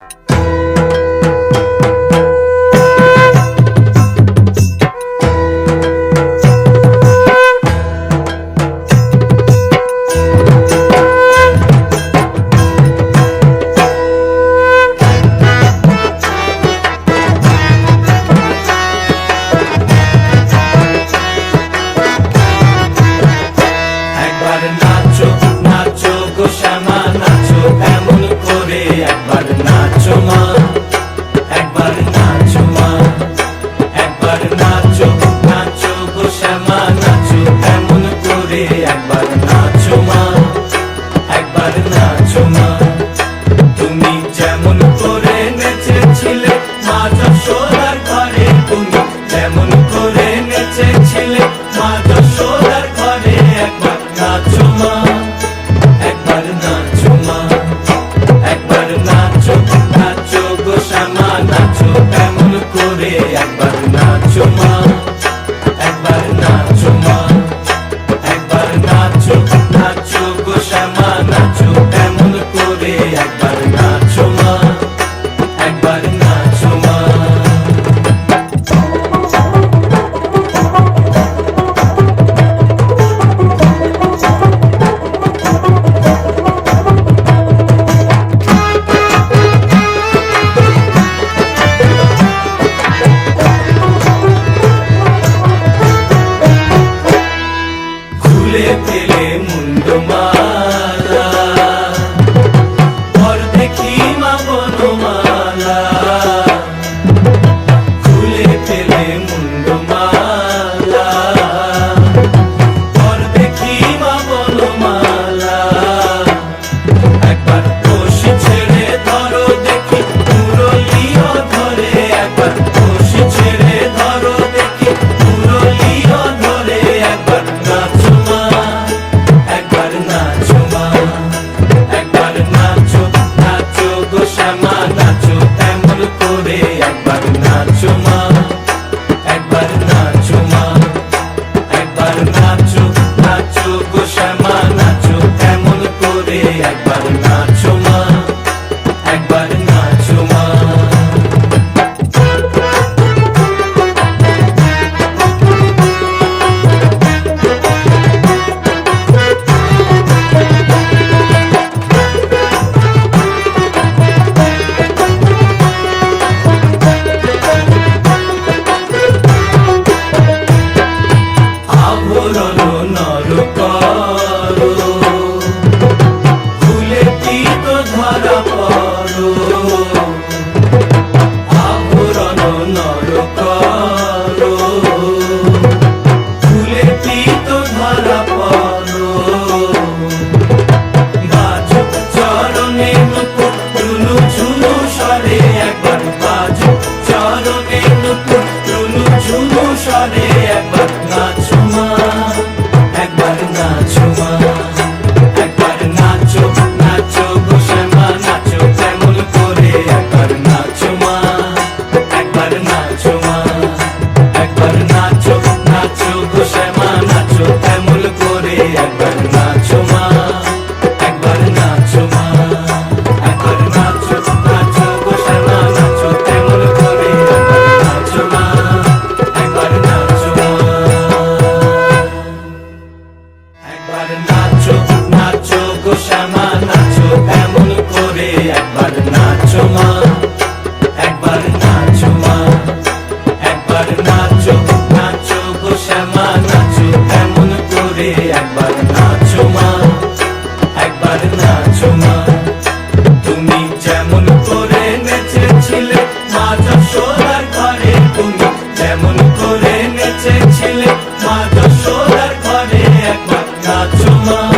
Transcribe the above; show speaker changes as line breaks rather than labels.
you যেমন করে নেচেছিলে my Ramana not too much. নাচো নাচো গো শ্যামা, নাচো, এমন করে একবার নাচো মা, একবার নাচো মা, একবার নাচো নাচো গো শ্যামা, নাচো, এমন করে একবার নাচো মা, একবার নাচো মা। তুমি যেমন করে নেচেছিলে মাঝা সোনার ঘরে, তুমি যেমন করে নেচেছিলে মাঝা সোনার ঘরে, একবার to tomorrow